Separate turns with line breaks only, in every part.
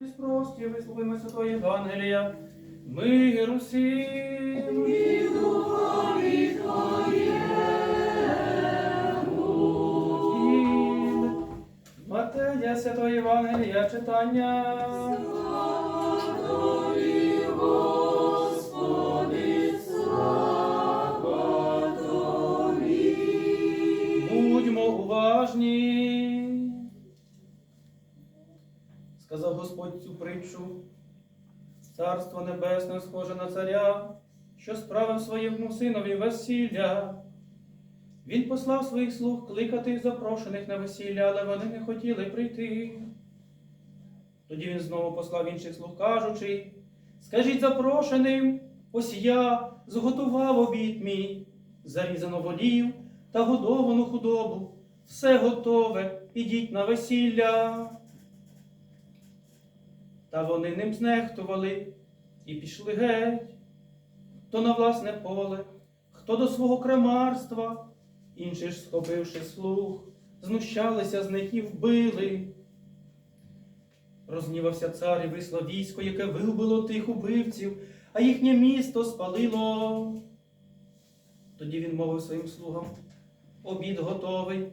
Прості, висловимо Святого Євангелія. Мир усім. Від Матея Святого Євангелія читання. Господи, Будьмо уважні. Сказав Господь цю притчу. Царство небесне схоже на царя, що справив своєму синові весілля. Він послав своїх слуг кликати запрошених на весілля, але вони не хотіли прийти. Тоді він знову послав інших слуг, кажучи, скажіть запрошеним, ось я зготував обід мій, зарізано волів та годовану худобу. Все готове, ідіть на весілля. Та вони ним знехтували і пішли геть, хто на власне поле, хто до свого крамарства, інші ж, схопивши слух, знущалися з них і вбили. Рознівався цар і вислав військо, яке вибило тих убивців, а їхнє місто спалило. Тоді він мовив своїм слугам: обід готовий,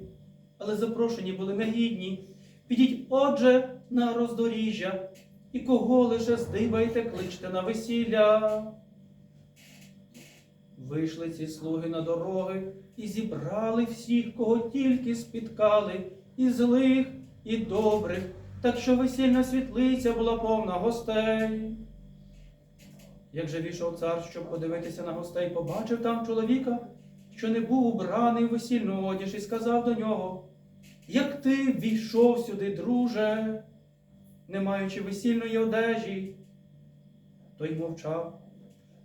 але запрошені були негідні. Підіть, отже, на роздоріжжя, і кого лише здибаєте, кличте на весілля. Вийшли ці слуги на дороги і зібрали всіх, кого тільки спіткали, і злих, і добрих, так що весільна світлиця була повна гостей. Як же війшов цар, щоб подивитися на гостей, побачив там чоловіка, що не був убраний в весільну одіж, і сказав до нього: Як ти війшов сюди, друже, не маючи весільної одежі? Той мовчав.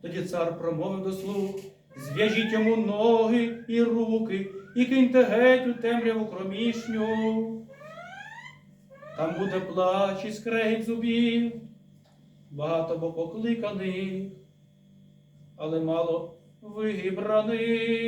Тоді цар промовив до слуг, зв'яжіть йому ноги і руки і киньте геть у темряву кромішню. Там буде плач і скрегіт зубів, багато бо покликаних, але мало вибраних.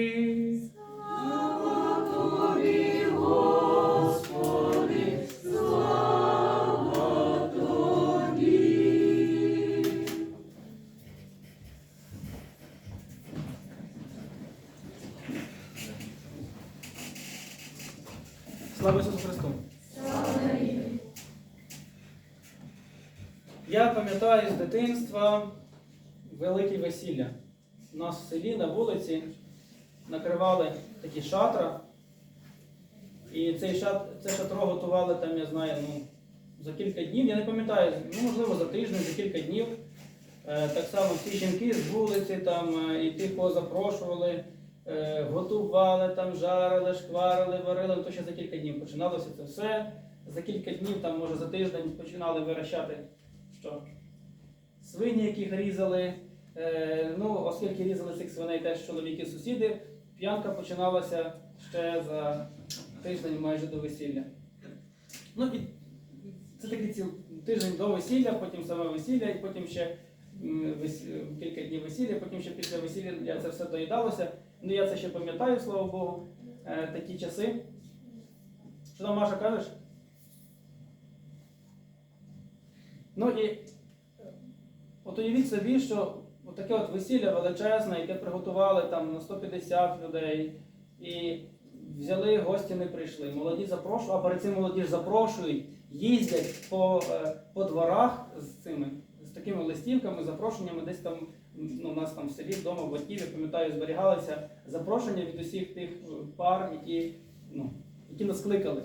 Дитинства велике весілля. У нас в селі на вулиці накривали такі шатра. І цей шат, це шатро готували там, я знаю, ну, за кілька днів. Я не пам'ятаю, ну, можливо, за тиждень, за кілька днів. Е, так само всі жінки з вулиці там, е, і тих, кого е, готували, там, жарили, шкварили, варили, то ще за кілька днів починалося це все. За кілька днів, там, може, за тиждень починали вирощати що? Свині, яких різали. Е, ну, оскільки різали цих свиней теж чоловіки-сусіди, п'янка починалася ще за тиждень майже до весілля. Ну, і це такий ціл тиждень до весілля, потім саме весілля, і потім ще вес- кілька днів весілля, потім ще після весілля це все доїдалося. Ну, я це ще пам'ятаю, слава Богу, е, такі часи. Що там, Маша, кажеш? Ну і от уявіть собі, що таке от весілля величезне, яке приготували там на 150 людей, і взяли, гості не прийшли. Молоді запрошують, а перед цим молоді запрошують, їздять по, е, по дворах з цими, з такими листівками, запрошеннями, десь там ну, у нас там в селі, вдома, в батьків, я пам'ятаю, зберігалися запрошення від усіх тих е, пар, які, ну, які нас кликали.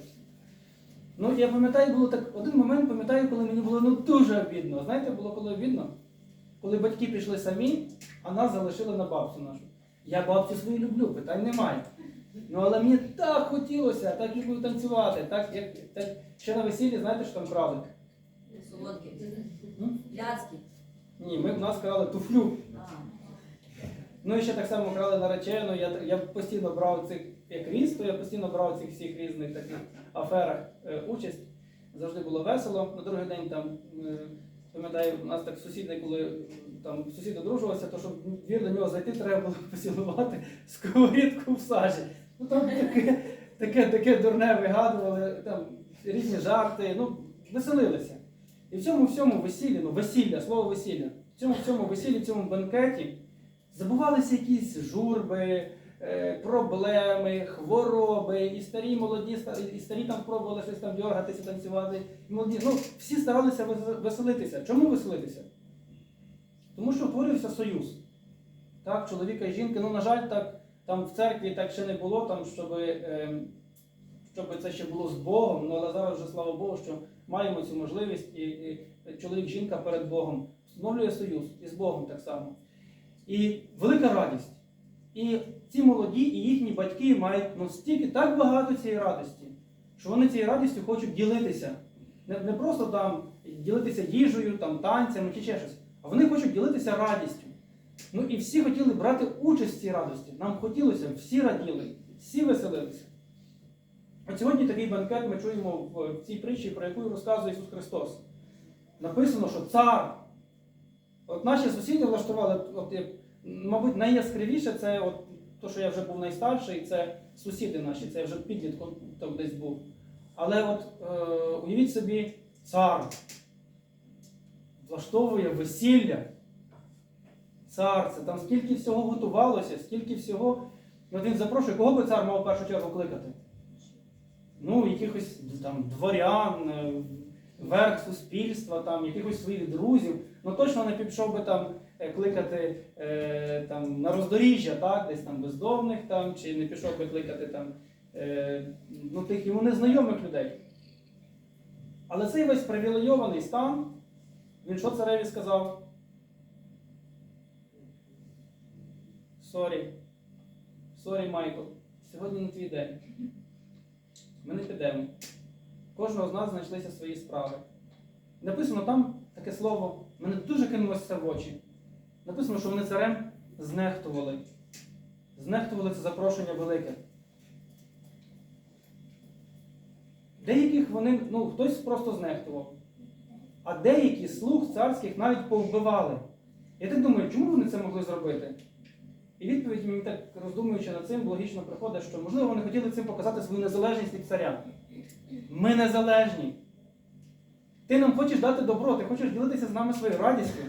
Ну, я пам'ятаю, було так один момент, пам'ятаю, коли мені було ну, дуже обідно. Знаєте, було коли обідно? Коли батьки пішли самі, а нас залишили на бабцю нашу. Я бабцю свою люблю, питань немає. Ну, але мені так хотілося, так люблю танцювати, так, як, так ще на весіллі, знаєте, що там крали?
Солодкий.
М? Ні, ми в нас крали туфлю.
А.
Ну і ще так само крали наречену. Я, я постійно брав цих, як ріс, то я постійно брав цих всіх різних таких аферах е, участь. Завжди було весело. На другий день там, е, пам'ятаю, у нас так сусіди, коли там сусід одружувався, то щоб в двір до нього зайти, треба було поцілувати сковорідку в сажі. Ну там таке, таке, таке дурне вигадували, там різні жарти, ну, веселилися. І в цьому всьому весіллі, ну весілля, слово весілля, в цьому всьому весіллі, в цьому бенкеті забувалися якісь журби, проблеми, хвороби, і старі, молоді, і старі там пробували щось там дергатися, танцювати. І молоді. Ну, всі старалися веселитися. Чому веселитися? Тому що утворився союз. Так, чоловіка і жінки. Ну, на жаль, так, там в церкві так ще не було, там, щоб, е, щоб це ще було з Богом. Ну, але зараз вже слава Богу, що маємо цю можливість, і, і чоловік-жінка перед Богом встановлює союз і з Богом так само. І велика радість. І ці молоді і їхні батьки мають ну, стільки так багато цієї радості, що вони цією радістю хочуть ділитися. Не, не просто там ділитися їжею, там, танцями чи ще щось, а вони хочуть ділитися радістю. Ну і всі хотіли брати участь в цій радості. Нам хотілося, всі раділи, всі веселилися. От сьогодні такий банкет ми чуємо в цій притчі, про яку розказує Ісус Христос. Написано, що цар. От наші сусіди влаштували, от, мабуть, найяскравіше це от, то, що я вже був найстарший, це сусіди наші, це я вже підлітком там десь був. Але от е, уявіть собі, цар влаштовує весілля. Цар, це там скільки всього готувалося, скільки всього. От він запрошує, кого би цар мав в першу чергу кликати? Ну, якихось там дворян, е, верх суспільства, там, якихось своїх друзів. Ну точно не пішов би там кликати е, там, на роздоріжжя, так, десь там бездомних, там, чи не пішов би кликати там, е, ну, тих йому незнайомих людей. Але цей весь привілейований стан, він що цареві сказав? Сорі. Сорі, Майкл. Сьогодні не твій день. Ми не підемо. Кожного з нас знайшлися свої справи. Написано там таке слово, мене дуже кинулося в очі. Написано, що вони царем знехтували. Знехтували це запрошення велике. Деяких вони, ну, хтось просто знехтував. А деякі слуг царських навіть повбивали. Я так думаю, чому вони це могли зробити? І відповідь мені так роздумуючи над цим, логічно приходить, що можливо вони хотіли цим показати свою незалежність від царя. Ми незалежні. Ти нам хочеш дати добро, ти хочеш ділитися з нами своєю радістю.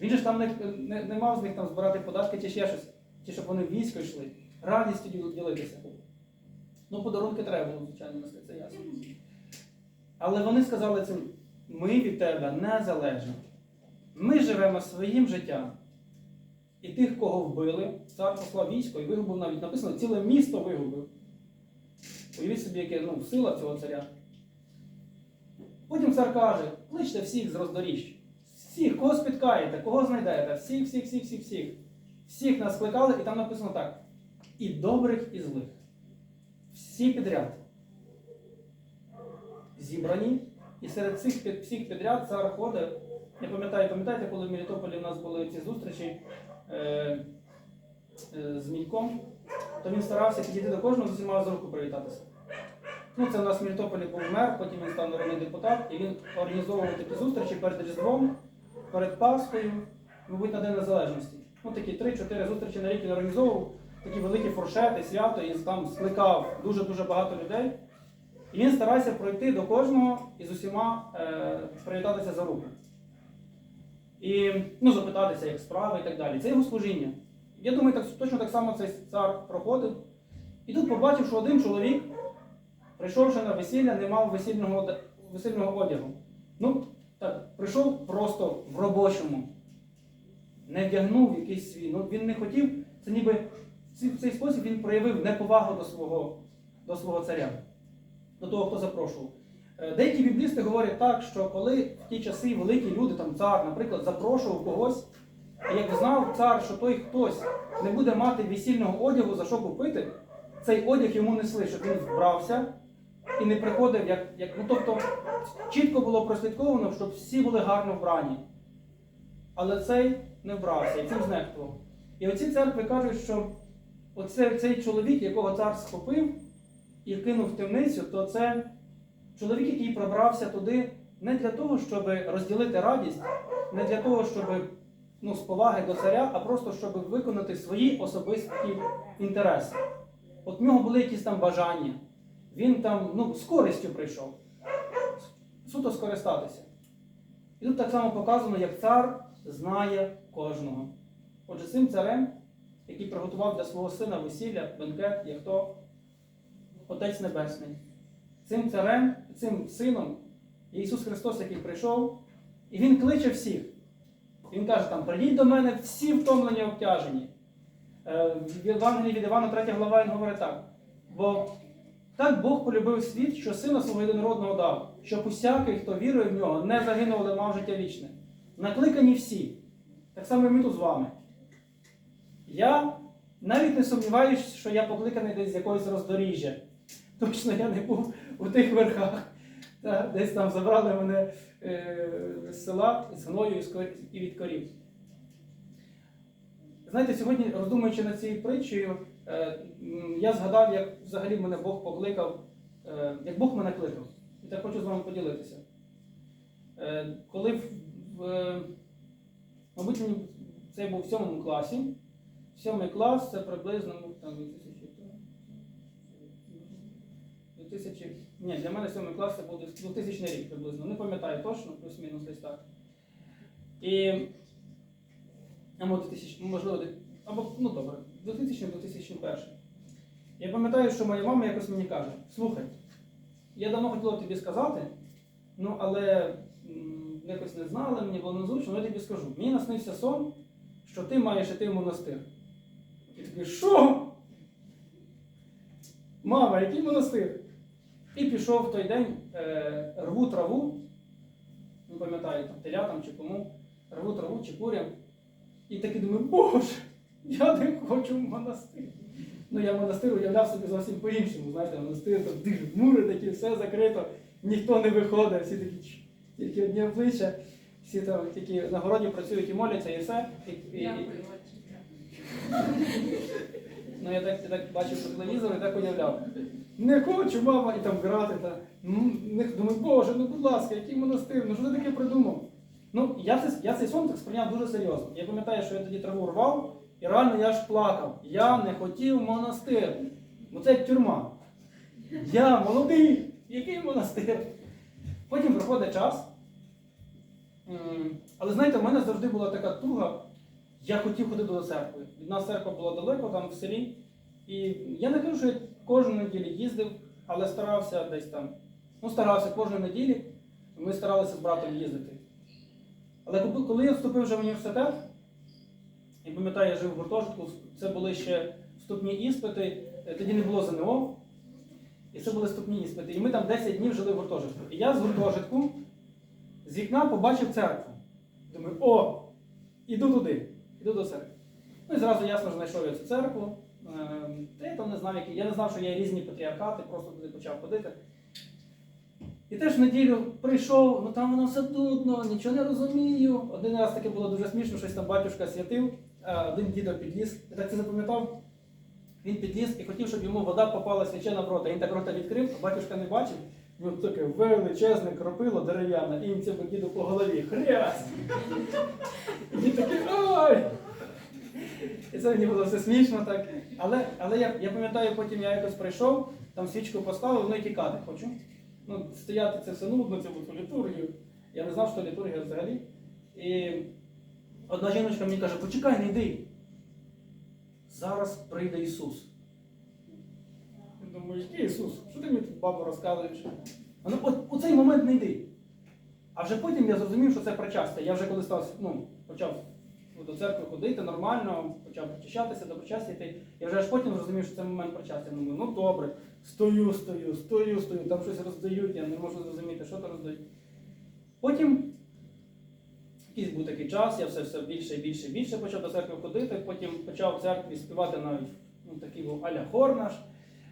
Він же ж там не, не, не мав з них там збирати податки чи ще щось, чи щоб вони в військо йшли. Радістю діл- ділитися. Ну, подарунки треба було, звичайно, нести, це ясно. Але вони сказали цим: ми від тебе незалежні. Ми живемо своїм життям. І тих, кого вбили, цар послав військо і вигубив навіть написано, ціле місто вигубив. Уявіть собі, яке ну, сила цього царя. Потім цар каже, кличте всіх з роздоріжжя. Всіх, кого спіткаєте, кого знайдете, всіх, всіх, всіх, всіх, всіх. Всіх нас кликали, і там написано так. І добрих, і злих. Всі підряд. Зібрані. І серед цих всіх підряд цар ходить. Я пам'ятаю, пам'ятаєте, коли в Мелітополі в нас були ці зустрічі е, е, з Міньком, то він старався підійти до кожного з усіма з руку привітатися. Ну, це в нас в Мелітополі був мер, потім він став народний депутат, і він організовував такі зустрічі перед Різдвом, перед Пасхою, мабуть, на День Незалежності. Ну, такі 3-4 зустрічі на рік він організовував, такі великі фуршети, свято, і там скликав дуже-дуже багато людей. І він старався пройти до кожного і з усіма е, привітатися за руку. І ну, запитатися, як справи і так далі. Це його служіння. Я думаю, так, точно так само цей цар проходив. І тут побачив, що один чоловік, прийшовши на весілля, не мав весільного, весільного одягу. Ну, так, прийшов просто в робочому, не вдягнув якийсь свій. Ну, він не хотів, це ніби в цей- спосіб він проявив неповагу до свого, до свого царя, до того, хто запрошував. Е, Деякі біблісти говорять так, що коли в ті часи великі люди, там цар, наприклад, запрошував когось, а як знав цар, що той хтось не буде мати весільного одягу, за що купити, цей одяг йому несли, щоб він вбрався і не приходив, як. як ну, тобто чітко було прослідковано, щоб всі були гарно вбрані. Але цей не вбрався і цим знехтував. І оці церкви кажуть, що оце, цей чоловік, якого цар схопив і кинув в темницю, то це чоловік, який пробрався туди не для того, щоб розділити радість, не для того, щоб ну, з поваги до царя, а просто щоб виконати свої особисті інтереси. От в нього були якісь там бажання. Він там ну, з користю прийшов. Суто скористатися. І тут так само показано, як цар знає кожного. Отже, цим царем, який приготував для свого сина весілля, бенкет, є хто? Отець Небесний. Цим царем, цим сином є Ісус Христос, який прийшов, і Він кличе всіх. Він каже там, прийдіть до мене всі втомлені обтяжені. Е, В Євангелії від Івана 3 глава він говорить так. Бо так Бог полюбив світ, що сина свого єдинородного дав, щоб усякий, хто вірує в нього, не загинув, але мав життя вічне. Накликані всі. Так само і ми тут з вами. Я навіть не сумніваюся, що я покликаний десь з якогось роздоріжжя. Точно я не був у тих верхах. Та, десь там забрали мене е, з села з гною і від корів. Знаєте, сьогодні, роздумуючи над цією притчею, я згадав, як взагалі мене Бог покликав, е, як Бог мене кликав. І так хочу з вами поділитися. Е, Коли, в, в- мабуть, це був в сьомому класі. Сьомий клас це приблизно ну, там 2000, 2000, ні, для мене сьомий клас це був 2000 рік приблизно. Не пам'ятаю точно, плюс-мінус десь так. І або 2000, можливо, або, ну добре, 2000-2001. Я пам'ятаю, що моя мама якось мені каже: слухай, я давно хотіла тобі сказати, ну але м, якось не знала, мені було незручно, але я тобі скажу. Мені наснився сон, що ти маєш іти в монастир. І такий, що? Мама, який монастир? І пішов в той день, е, рву траву, не пам'ятаю, там телятам чи кому, рву траву чи курям. І такий думаю, боже, я не хочу в монастир. Ну я монастир уявляв собі зовсім по-іншому. Знаєте, монастир там дуже мури такі, все закрито, ніхто не виходить, всі такі тільки одні обличчя, всі там тільки на городі працюють і моляться, і все. І, і, і, Ну, я так, я так бачив по телевізору і так уявляв. Не хочу, мама, і там грати. Та, ну, не, думаю, боже, ну будь ласка, який монастир, ну що ти таке придумав? Ну, я, це, я цей сон так сприйняв дуже серйозно. Я пам'ятаю, що я тоді траву рвав, і реально я ж плакав. Я не хотів монастир. Бо це тюрма. Я молодий, який монастир? Потім проходить час. Але знаєте, в мене завжди була така туга. Я хотів ходити до церкви. Від нас церква була далеко, там в селі. І я не кажу, що я кожну неділю їздив, але старався десь там. Ну, старався кожної неділі. Ми старалися з братом їздити. Але коли я вступив вже в університет, і пам'ятаю, я жив в гуртожитку, це були ще вступні іспити, е, тоді не було ЗНО. І це були вступні іспити. І ми там 10 днів жили в гуртожитку. І я з гуртожитку з вікна побачив церкву. Думаю, о, іду туди, іду до церкви. Ну і зразу ясно знайшов я цю церкву. Ем, Та я там не знав, які. Я не знав, що є різні патріархати, просто туди почав ходити. І теж в неділю прийшов, ну там воно все нудно, нічого не розумію. Один раз таке було дуже смішно, щось там батюшка святив, один дідо підліз. Я так це запам'ятав. Він підліз і хотів, щоб йому вода попала свячена в рота. Він так рота відкрив, а батюшка не бачив. І от таке величезне кропило дерев'яне, і він цьому діду по голові. Хрясь! Він такий ай! І це мені було все смішно так. Але, але я, я пам'ятаю, потім я якось прийшов, там свічку поставив, ну і тікати хочу. Ну, стояти це все нудно, це літургію. Я не знав, що літургія взагалі. І одна жіночка мені каже, почекай, не йди. Зараз прийде Ісус. Я думаю, який Ісус? Що ти мені тут бабу розказуєш? Вона, от у цей момент не йди. А вже потім я зрозумів, що це причастя. Я вже коли став, ну, почав до церкви ходити нормально, почав причащатися, до причастя йти. Я вже аж потім зрозумів, що це момент причастя. Я думаю, ну добре, стою, стою, стою, стою, там щось роздають, я не можу зрозуміти, що то роздають. Потім якийсь був такий час, я все, все більше і більше і більше почав до церкви ходити, потім почав в церкві співати навіть ну, такий був аля хор наш,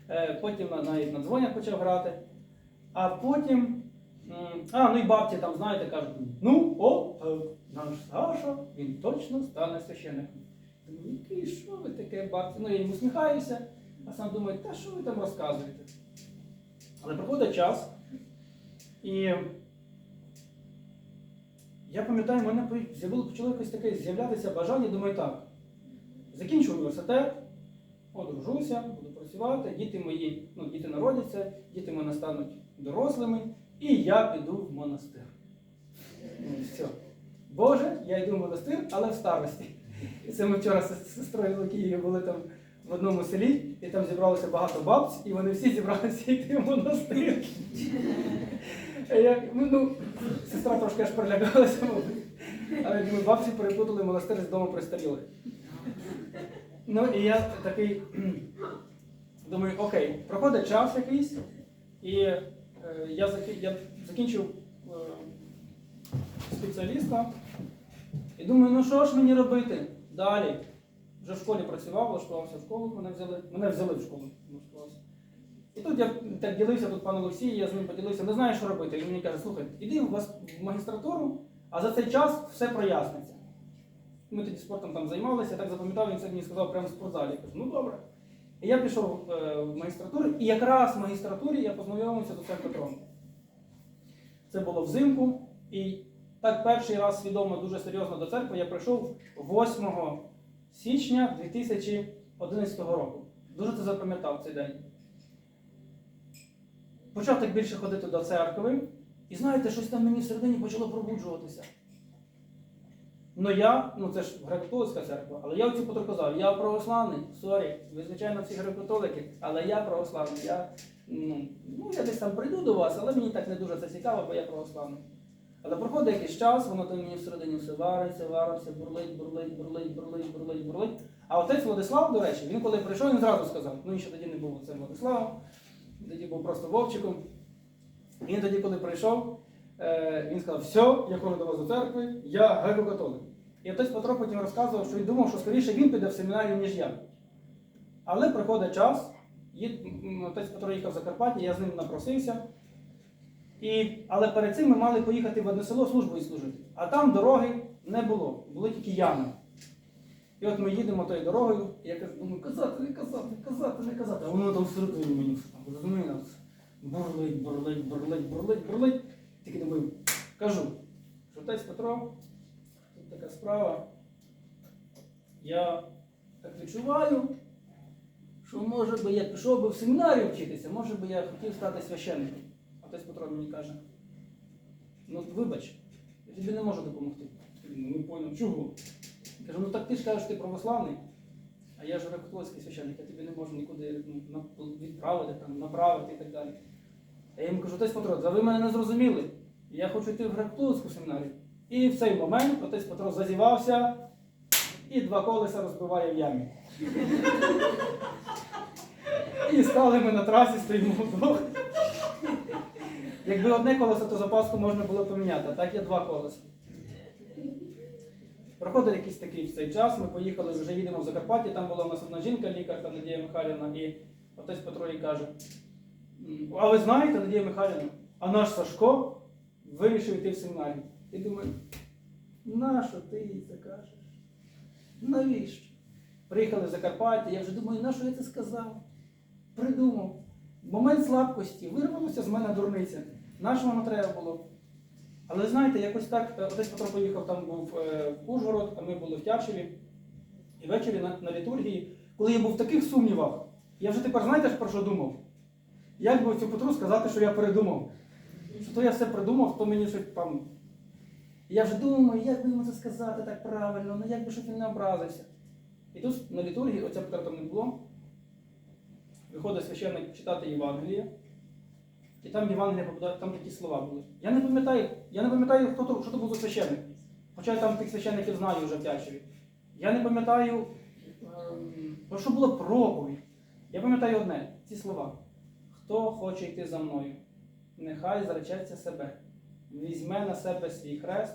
Е, потім на- навіть на дзвонях почав грати. А потім. А, ну і бабці там, знаєте, кажуть, ну, о, е, наш Саша, він точно стане священником. Думаю, який, що ви таке, бабці? Ну, я їм усміхаюся, а сам думаю, та що ви там розказуєте? Але проходить час, і я пам'ятаю, в мене з'явило- почало якось таке з'являтися бажання, думаю, так, закінчу університет, одружуся, буду працювати, діти мої, ну, діти народяться, діти мене стануть дорослими, і я піду в монастир. Ну, все. Боже, я йду в монастир, але в старості. І це ми вчора з сестрою Лукією були там в одному селі, і там зібралося багато бабць, і вони всі зібралися йти в монастир. Я, ну, ну, сестра трошки аж перелягалася, мабуть. Але думаю, бабці перепутали монастир з домом престарілих. Ну і я такий думаю, окей, проходить час якийсь, і е, я, заки- я закінчив е, спеціаліста. І думаю, ну що ж мені робити далі? Вже в школі працював, влаштувався в школу, мене взяли, мене взяли в школу. І тут я так ділився, тут пан Олексій, я з ним поділився, не знаю, що робити. Він мені каже, слухай, іди в магістратуру, а за цей час все проясниться. Ми тоді спортом там займалися, я так запам'ятав, він це мені сказав прямо в спортзалі. Я кажу, ну добре. І я пішов е, в магістратуру, і якраз в магістратурі я познайомився з отцем Петром. Це було взимку, і так перший раз свідомо, дуже серйозно до церкви я прийшов 8 січня 2011 року. Дуже це запам'ятав цей день. Почав так більше ходити до церкви, і знаєте, щось там мені всередині почало пробуджуватися. Ну я, ну це ж греко-католицька церква, але я оцю Петро казав, я православний, сорі, ви, звичайно, всі греко-католики, але я православний. Я, ну, ну, я десь там прийду до вас, але мені так не дуже це цікаво, бо я православний. Але проходить якийсь час, воно там мені всередині все вариться, вариться, бурлить, бурлить, бурлить, бурлить, бурлить, бурлить. А отець Владислав, до речі, він коли прийшов, він зразу сказав, ну він ще тоді не був отцем Владиславом, тоді був просто Вовчиком. Він тоді, коли прийшов, е, він сказав, все, я ходжу до вас до церкви, я греко-католик. І отець Петро потім розказував, що він думав, що скоріше він піде в семінарію, ніж я. Але приходить час, отець Петро їхав в Закарпаття, я з ним напросився. І, але перед цим ми мали поїхати в одне село службою служити. А там дороги не було, були тільки ями. І от ми їдемо тою дорогою, і я кажу, думаю, казати, не казати, казати, не казати. А воно там всередині мені там, розумієте, бурлить, бурлить, бурлить, бурлить, бурлить. Тільки думаю, кажу, що отець Петро, тут така справа. Я так відчуваю, що може би я пішов би в семінарію вчитися, може би я хотів стати священником. Отець Петро мені каже, ну вибач, я тобі не можу допомогти. Я думаю, Не поняв, чого? Кажу, ну так ти ж кажеш, ти православний, а я ж греко-католицький священник, я тобі не можу нікуди ну, відправити, там, направити і так далі. А я йому кажу, отець Петро, ви мене не зрозуміли. Я хочу йти в греко-католицьку семінарію. І в цей момент отець Петро зазівався і два колеса розбиває в ямі. І стали ми на трасі, стоїмо вдвох. Якби одне колесо, то запаску можна було поміняти, а так є два колеса. Проходить якийсь такий цей час, ми поїхали, вже їдемо в Закарпаття, там була у нас одна жінка, лікарка Надія Михайлівна, і отець Петро їй каже, а ви знаєте, Надія Михайлівна, а наш Сашко вирішив йти в семінарію. І думаю, нащо ти їй це кажеш? Навіщо? Приїхали в Закарпаття, я вже думаю, нащо я це сказав? Придумав. Момент слабкості, вирвалося з мене дурниця. Нащо воно треба було? Але знаєте, якось так, е, отець Петро поїхав, там був е, в Ужгород, а ми були в Тячеві. І ввечері на, на літургії, коли я був в таких сумнівах, я вже тепер знаєте, про що думав? Як би цю Петру сказати, що я передумав? Що то я все придумав, то мені щось там. Я вже думаю, як би йому це сказати так правильно, ну як би щоб він не образився. І тут на літургії, оця Петра там не було, виходить священник читати Євангеліє. І там Євангелія попадає, там такі слова були. Я не пам'ятаю, я не пам'ятаю, хто то, що то був за священник. Хоча я там тих священників знаю вже в Тячеві. Я не пам'ятаю, ем, про що була проповідь. Я пам'ятаю одне, ці слова. Хто хоче йти за мною, нехай зречеться себе, візьме на себе свій хрест,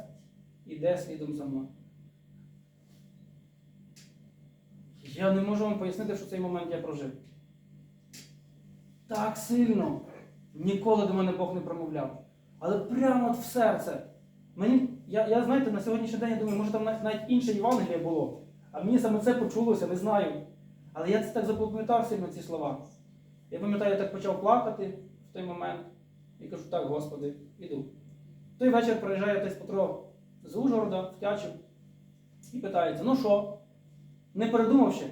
іде слідом за мною. Я не можу вам пояснити, що цей момент я прожив. Так сильно. Ніколи до мене Бог не промовляв. Але прямо от в серце. Мені, я, я знаєте, на сьогоднішній день я думаю, може там навіть, навіть інше Євангеліє було. А мені саме це почулося, не знаю. Але я це так запам'ятав сильно ці слова. Я пам'ятаю, я так почав плакати в той момент і кажу, так, Господи, іду. Той вечір приїжджає отець Петро з Ужгорода, в Тячів, і питається, ну що, не передумав ще?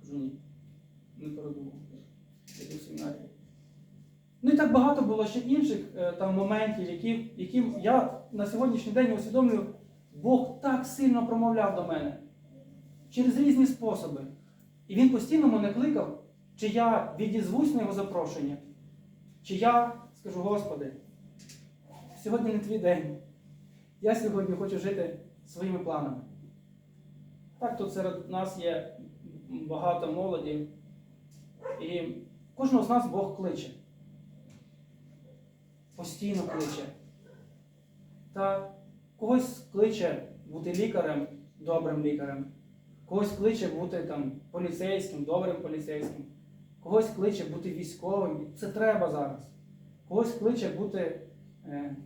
Кажу, ні, не передумав. Іду в семінарію. Ну і так багато було ще інших е, там моментів, які, які я на сьогоднішній день усвідомлюю, Бог так сильно промовляв до мене через різні способи. І він постійно мене кликав, чи я відізвусь на його запрошення, чи я скажу, Господи, сьогодні не твій день. Я сьогодні хочу жити своїми планами. Так, тут серед нас є багато молоді, і кожного з нас Бог кличе. Постійно кличе. Та когось кличе бути лікарем, добрим лікарем, когось кличе бути там, поліцейським, добрим поліцейським, когось кличе бути військовим. Це треба зараз. Когось кличе бути е,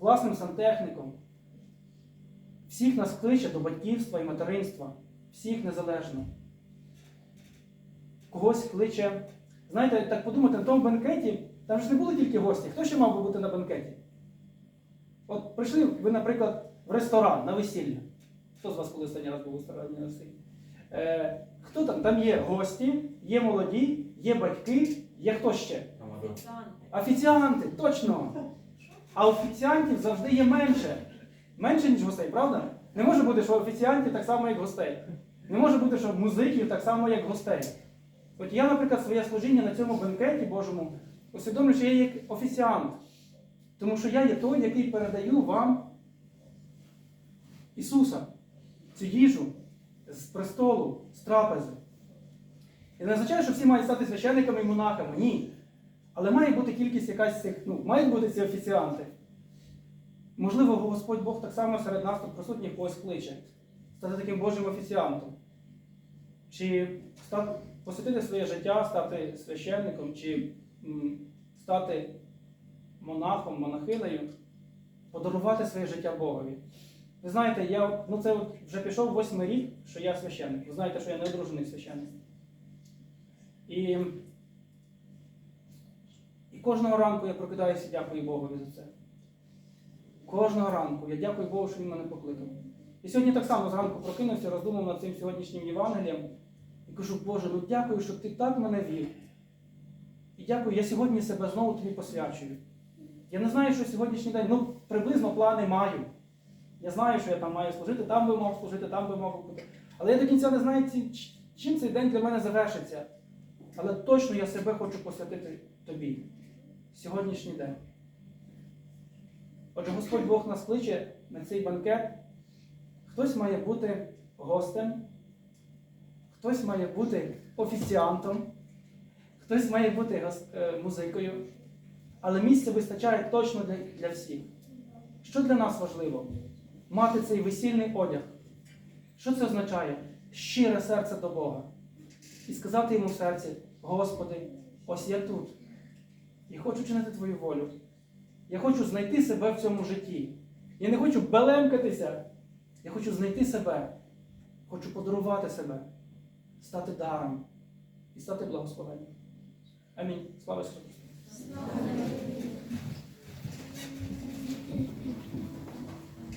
класним сантехніком. Всіх нас кличе до батьківства і материнства. Всіх незалежно. Когось кличе. Знаєте, так подумати, на тому бенкеті, там ж не були тільки гості. Хто ще мав би бути на бенкеті? От прийшли ви, наприклад, в ресторан на весілля. Хто з вас коли останній раз був у ресторані на весіллі? Е, хто там? Там є гості, є молоді, є батьки, є хто ще? Офіціанти, точно. А офіціантів завжди є менше. Менше, ніж гостей, правда? Не може бути, що офіціантів так само, як гостей. Не може бути, що музиків так само, як гостей. От я, наприклад, своє служіння на цьому бенкеті Божому усвідомлюю, що я є офіціант. Тому що я є той, який передаю вам Ісуса, цю їжу з престолу, з трапези. І не означає, що всі мають стати священниками і монахами. Ні. Але має бути кількість якась цих, ну, мають бути ці офіціанти. Можливо, Господь Бог так само серед нас тут присутніх когось кличе, стати таким Божим офіціантом. Чи стати, посвятити своє життя, стати священником, чи стати монахом, монахинею, подарувати своє життя Богові. Ви знаєте, я ну це от вже пішов восьмий рік, що я священник. Ви знаєте, що я не одружений священник. І, і кожного ранку я прокидаюся і дякую Богові за це. Кожного ранку я дякую Богу, що Він мене покликав. І сьогодні так само зранку прокинувся, роздумав над цим сьогоднішнім Євангелієм і кажу, Боже, ну дякую, що ти так мене вів. Дякую, я сьогодні себе знову тобі посвячую. Я не знаю, що сьогоднішній день, ну, приблизно плани маю. Я знаю, що я там маю служити, там би мав служити, там би мав бути. Але я до кінця не знаю, чим цей день для мене завершиться. Але точно я себе хочу посвятити тобі. Сьогоднішній день. Отже, Господь Бог нас кличе на цей банкет. Хтось має бути гостем, хтось має бути офіціантом, хтось має бути е, музикою. Але місця вистачає точно для, для всіх. Що для нас важливо? Мати цей весільний одяг. Що це означає? Щире серце до Бога. І сказати йому в серці: Господи, ось я тут. І хочу чинити Твою волю. Я хочу знайти себе в цьому житті. Я не хочу белемкатися. Я хочу знайти себе. Хочу подарувати себе, стати даром і стати благословенням. Амінь. Слава Ісусу!